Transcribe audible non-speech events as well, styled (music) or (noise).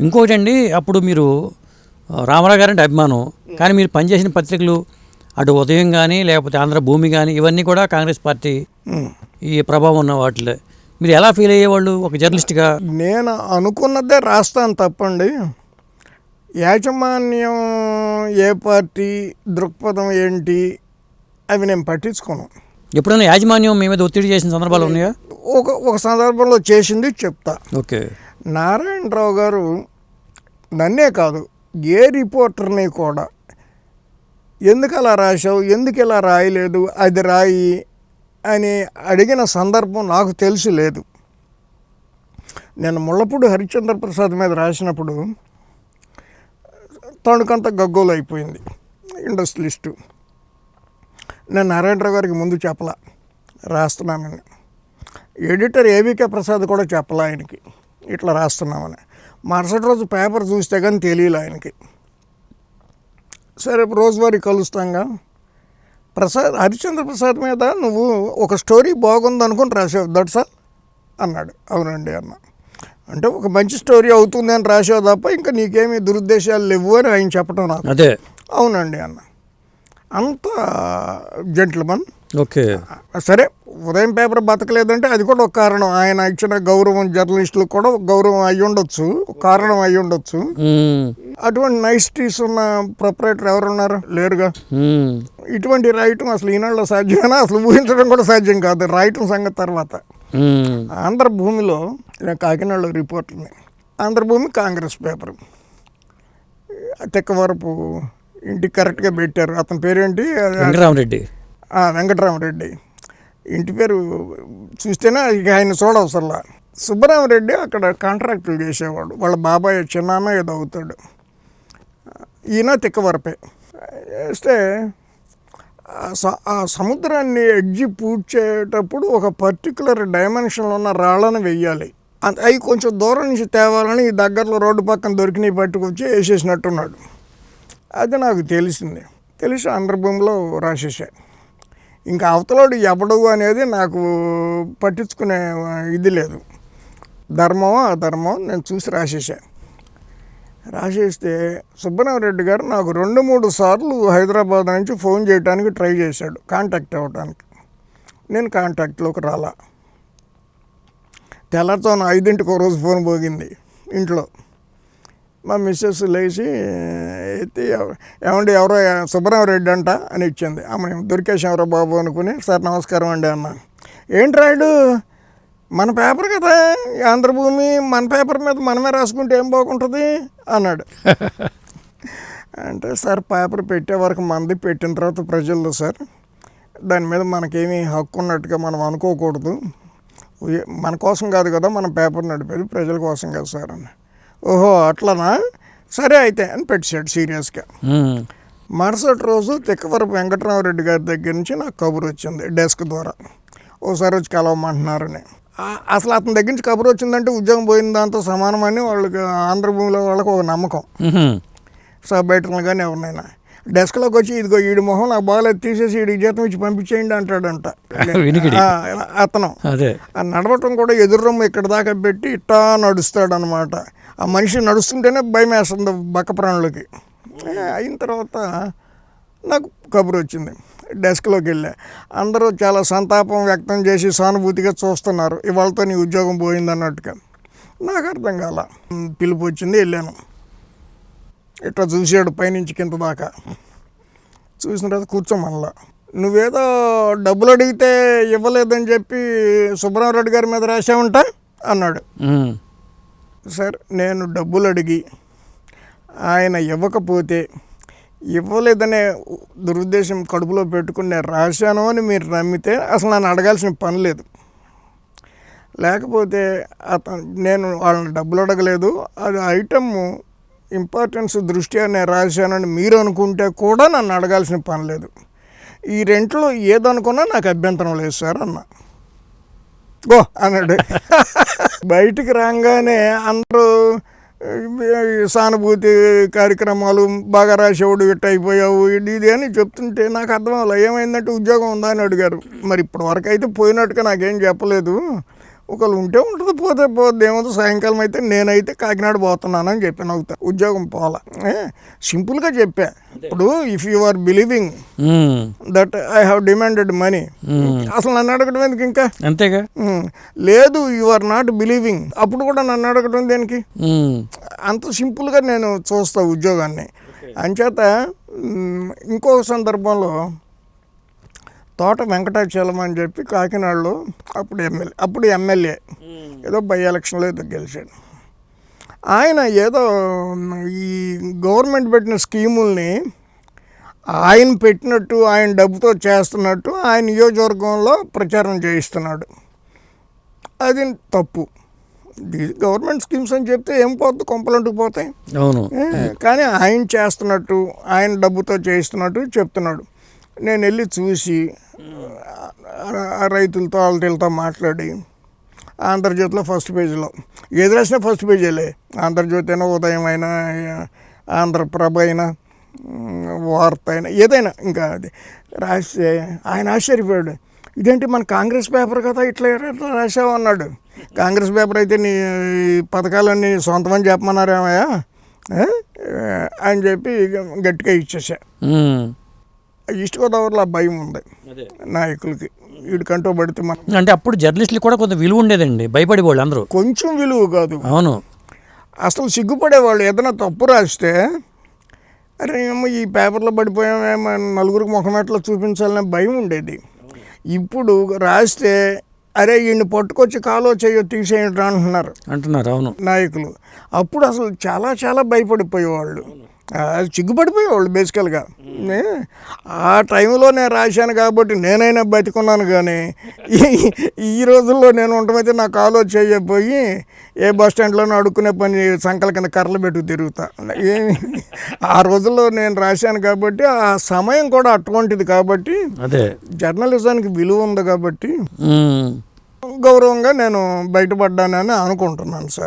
ఇంకోటి అండి అప్పుడు మీరు రామారావు గారంటే అభిమానం కానీ మీరు పనిచేసిన పత్రికలు అటు ఉదయం కానీ లేకపోతే ఆంధ్ర భూమి కానీ ఇవన్నీ కూడా కాంగ్రెస్ పార్టీ. ఈ ప్రభావం ఉన్న వాటిలో. మీరు ఎలా ఫీల్ అయ్యేవాళ్ళు ఒక జర్నలిస్ట్గా? నేను అనుకున్నదే రాస్తాను తప్పండి. యాజమాన్యం ఏ పార్టీ దృక్పథం ఏంటి అవి నేను పట్టించుకోను. ఎప్పుడైనా యాజమాన్యం మీ మీద ఒత్తిడి చేసిన సందర్భాలు ఉన్నాయా? ఒక ఒక సందర్భంలో చేసింది చెప్తా. ఓకే. నారాయణరావు గారు నన్నే కాదు ఏ రిపోర్టర్ని కూడా. ఎందుకు అలా రాశావు? ఎందుకు ఇలా రాయలేదు? అది రాయి అని అడిగిన సందర్భం నాకు తెలిసి లేదు. నేను ముళ్ళపూడి హరిశ్చంద్ర ప్రసాద్ మీద రాసినప్పుడు తణుకంత గగ్గోలు అయిపోయింది ఇండస్ట్రియలిస్టు. నేను నారాయణరావు గారికి ముందు చెప్పలా రాస్తున్నానని. ఎడిటర్ ఏవికే ప్రసాద్ కూడా చెప్పలా ఆయనకి. ఇట్లా రాస్తున్నామని. మరుసటి రోజు పేపర్ చూస్తే కానీ తెలియలే ఆయనకి. సరే రోజువారీ కలుస్తాంగా ప్రసాద్ హరిశ్చంద్ర ప్రసాద్ మీద నువ్వు ఒక స్టోరీ బాగుంది అనుకుని రాసావు దట్స్ ఆల్ అన్నాడు. అవునండి అన్న. అంటే ఒక మంచి స్టోరీ అవుతుంది అని రాసావు తప్ప ఇంకా నీకేమీ దురుద్దేశాలు లేవు అని ఆయన చెప్పడం నాకు అదే. అవునండి అన్న. అంత జెంట్లమన్ ఓకే. సరే. ఉదయం పేపర్ బతకలేదంటే అది కూడా ఒక కారణం. ఆయన ఇచ్చిన గౌరవం జర్నలిస్టులకు కూడా గౌరవం అయి ఉండొచ్చు. కారణం అయి ఉండొచ్చు. అటువంటి నైస్టీస్ ఉన్న ప్రొపరేటర్ ఎవరున్నారు? లేరుగా. ఇటువంటి రాయటం అసలు ఈనాడులో సాధ్యమేనా? అసలు ఊహించడం కూడా సాధ్యం కాదు. రాయటం సంగతి తర్వాత. ఆంధ్రభూమిలో నేను కాకినాడలో రిపోర్టర్ని. Andhrabhoomi Congress paper. తెక్కవరపు ఇంటికి కరెక్ట్గా పెట్టారు. అతని పేరేంటి? వెంకటరామరెడ్డి. వెంకటరామరెడ్డి. ఇంటి పేరు చూస్తేనే ఇక ఆయన చూడవసరలా. సుబ్బరామరెడ్డి అక్కడ కాంట్రాక్టులు చేసేవాడు. వాళ్ళ బాబాయ్ చిన్నాన్న ఏదో అవుతాడు. ఈయన తిక్కవరపే. వేస్తే ఆ సముద్రాన్ని ఎడ్జి పూడ్చేటప్పుడు ఒక పర్టికులర్ డైమెన్షన్లో ఉన్న రాళ్ళను వెయ్యాలి. అవి కొంచెం దూరం నుంచి తేవాలని ఈ దగ్గరలో రోడ్డు పక్కన దొరికినవి పట్టుకొచ్చి వేసేసినట్టున్నాడు. అది నాకు తెలిసింది. తెలిసి ఆంధ్రభూమిలో రాసేసాయి ఇంకా అవతలోడు ఎవడు అనేది నాకు పట్టించుకునే ఇది లేదు. ధర్మం అధర్మం నేను చూసి రాసేసాను రాసేస్తే సుబ్బరామరెడ్డి గారు నాకు రెండు మూడు సార్లు హైదరాబాద్ నుంచి ఫోన్ చేయడానికి ట్రై చేశాడు కాంటాక్ట్ అవ్వడానికి నేను కాంటాక్ట్లోకి రాలా. తెల్లతో ఐదింటికి ఒక రోజు ఫోన్ పోగింది ఇంట్లో. మా మిస్సెస్ లేచి ఎత్తి ఎవ- ఏమండి ఎవరో సుబ్బరామరెడ్డి అంట అని ఇచ్చింది. ఆమె దొరికేశామరా బాబు అనుకుని సార్ నమస్కారం అండి అన్న. ఏంటి రాయుడు మన పేపర్ కదా ఆంధ్రభూమి మన పేపర్ మీద మనమే రాసుకుంటే ఏం బాగుంటుంది? అన్నాడు. (laughs) అంటే సార్ పేపర్ పెట్టే వరకు మంది పెట్టిన తర్వాత ప్రజల్లో సార్ దాని మీద మనకేమీ హక్కు ఉన్నట్టుగా మనం అనుకోకూడదు. మన కోసం కాదు కదా మనం పేపర్ నడిపేది ప్రజల కోసం కదా సార్ అని ఓహో అట్లనా? సరే అయితే అని పెట్టాడు సీరియస్గా. మరుసటి రోజు తిక్కవరపు వెంకటరామరెడ్డి గారి దగ్గర నుంచి నాకు కబురు వచ్చింది డెస్క్ ద్వారా. ఓసారి వచ్చి కలవమంటున్నారని. అసలు అతని దగ్గర నుంచి కబురు వచ్చిందంటే ఉద్యోగం పోయిన దాంతో సమానమని వాళ్ళకి ఆంధ్రభూమిలో వాళ్ళకి ఒక నమ్మకం. మ్మ్. సబ్ ఎడిటర్లు కానీ ఎవరినైనా. డెస్క్లోకి వచ్చి ఇదిగో ఈడి మొహం నాకు బాగాలేదు తీసేసి ఈడికి జీతం ఇచ్చి పంపించేయండి అంటాడంట. అతను. అదే. ఆ నడవటం కూడా ఎదురు ఇక్కడ దాకా పెట్టి ఇట్టా నడుస్తాడు అనమాట ఆ మనిషి నడుస్తుంటేనే భయం వేస్తుంది బక్క ప్రాణులకి. అయిన తర్వాత నాకు కబురు వచ్చింది. డెస్క్లోకి వెళ్ళా. అందరూ చాలా సంతాపం వ్యక్తం చేసి సానుభూతిగా చూస్తున్నారు. ఇవాళతో నీ ఉద్యోగం పోయింది అన్నట్టుగా నాకు అర్థం కాల. పిలుపు వచ్చింది వెళ్ళాను. ఇట్లా చూసాడు పైనుంచి కింద దాకా. చూసిన తర్వాత కూర్చోమల్లా నువ్వేదో డబ్బులు అడిగితే ఇవ్వలేదని చెప్పి సుబ్రహ్మరెడ్డి గారి మీద రాసావంట అన్నాడు. సార్ నేను డబ్బులు అడిగి ఆయన ఇవ్వకపోతే ఇవ్వలేదనే దురుద్దేశం కడుపులో పెట్టుకుని నేను రాశాను అని మీరు నమ్మితే అసలు నన్ను అడగాల్సిన పని లేదు. లేకపోతే అతను నేను వాళ్ళని డబ్బులు అడగలేదు. అది ఐటమ్ ఇంపార్టెన్స్ దృష్ట్యా నేను రాశానని మీరు అనుకుంటే కూడా నన్ను అడగాల్సిన పని లేదు. ఈ రెంట్లో ఏదనుకున్నా నాకు అభ్యంతరం లేదు సార్ అన్న. గో అన్నాడు. (laughs) బయటికి రాగానే అందరూ సానుభూతి కార్యక్రమాలు బాగా రాసేవాడు ఇట్ట అయిపోయావు ఇది ఇది అని చెప్తుంటే నాకు అర్థం అవ్వలే. ఏమైందంటే ఉద్యోగం ఉందా అని అడిగారు. మరి ఇప్పటి వరకు అయితే పోయినట్టుగా నాకేం చెప్పలేదు. ఒకళ్ళు ఉంటే ఉంటుంది పోతే పోతే ఏమవుతుంది సాయంకాలం అయితే నేనైతే కాకినాడ పోతున్నానని చెప్పాను అవుతా ఉద్యోగం పోలా ఏ, సింపుల్గా చెప్పా. ఇప్పుడు if you are believing that I have demanded money అసలు నన్ను అడగడం ఎందుకు ఇంకా? అంతేగా? లేదు యు ఆర్ నాట్ బిలీవింగ్ అప్పుడు కూడా నన్ను అడగడం దేనికి? అంత సింపుల్గా నేను చూస్తా ఉద్యోగాన్ని. అంచేత ఇంకో సందర్భంలో తోట వెంకటాచలం అని చెప్పి కాకినాడలో అప్పుడు ఎమ్మెల్యే అప్పుడు ఎమ్మెల్యే. ఏదో బై ఎలక్షన్లో ఏదో గెలిచాడు. ఆయన ఏదో ఈ గవర్నమెంట్ పెట్టిన స్కీముల్ని ఆయన పెట్టినట్టు ఆయన డబ్బుతో చేస్తున్నట్టు ఆయన నియోజకవర్గంలో ప్రచారం చేయిస్తున్నాడు. అది తప్పు. ఇది గవర్నమెంట్ స్కీమ్స్ అని చెప్తే ఏం పోద్ది కొంపలంటుకు పోతాయి. అవును. కానీ ఆయన చేస్తున్నట్టు ఆయన డబ్బుతో చేయిస్తున్నట్టు చెప్తున్నాడు. నేను వెళ్ళి చూసి ఆ- రైతులతో వాళ్ళతో మాట్లాడి ఆంధ్రజ్యోతిలో ఫస్ట్ పేజీలో. ఏది రాసినా ఫస్ట్ పేజీలే. ఆంధ్రజ్యోతి అయినా ఉదయం అయినా ఆంధ్రప్రభ అయినా వార్త అయినా ఏదైనా ఇంకా అది. రాస్తే ఆయన ఆశ్చర్యపోయాడు. ఇదేంటి మన కాంగ్రెస్ పేపర్ కదా ఇట్లా ఇట్లా రాసావు అన్నాడు. కాంగ్రెస్ పేపర్ అయితే నీ పథకాలన్నీ సొంతమని చెప్పమన్నారేమయ్యా? అని చెప్పి గట్టిగా ఇచ్చేసా. ఈస్ట్ గోదావరిలో ఆ భయం ఉంది. నాయకులకి. వీడికంటూ పడితే మనం అంటే అప్పుడు జర్నలిస్టులు కూడా కొంత విలువ ఉండేదండి భయపడేవాళ్ళు అందరూ. కొంచెం విలువ కాదు. అవును. అసలు సిగ్గుపడేవాళ్ళు. ఏదైనా తప్పు రాస్తే అరే ఏమో ఈ పేపర్లో పడిపోయామేమో నలుగురికి ముఖమెట్లో చూపించాలనే భయం ఉండేది. ఇప్పుడు రాస్తే అరే ఈయన్ని పట్టుకొచ్చి కాలో చేయో తీసేయండి అంటున్నారు. అంటున్నారు అవును. నాయకులు. అప్పుడు అసలు చాలా చాలా భయపడిపోయేవాళ్ళు. సిగ్గుపడిపోయేవాళ్ళు బేసికల్గా ఆ టైంలో నేను రాశాను కాబట్టి నేనైనా బతికున్నాను కానీ ఈ- రోజుల్లో నేను ఉండమైతే నాకు ఆలోచన చేయకపోయి ఏ బస్ స్టాండ్లోనూ అడుక్కునే పని సంకల కింద కర్రలు పెట్టు తిరుగుతా. ఏమి ఆ రోజుల్లో నేను రాశాను కాబట్టి ఆ సమయం కూడా అటువంటిది కాబట్టి అదే. జర్నలిజానికి విలువ ఉంది కాబట్టి గౌరవంగా నేను బయటపడ్డానని అనుకుంటున్నాను సార్.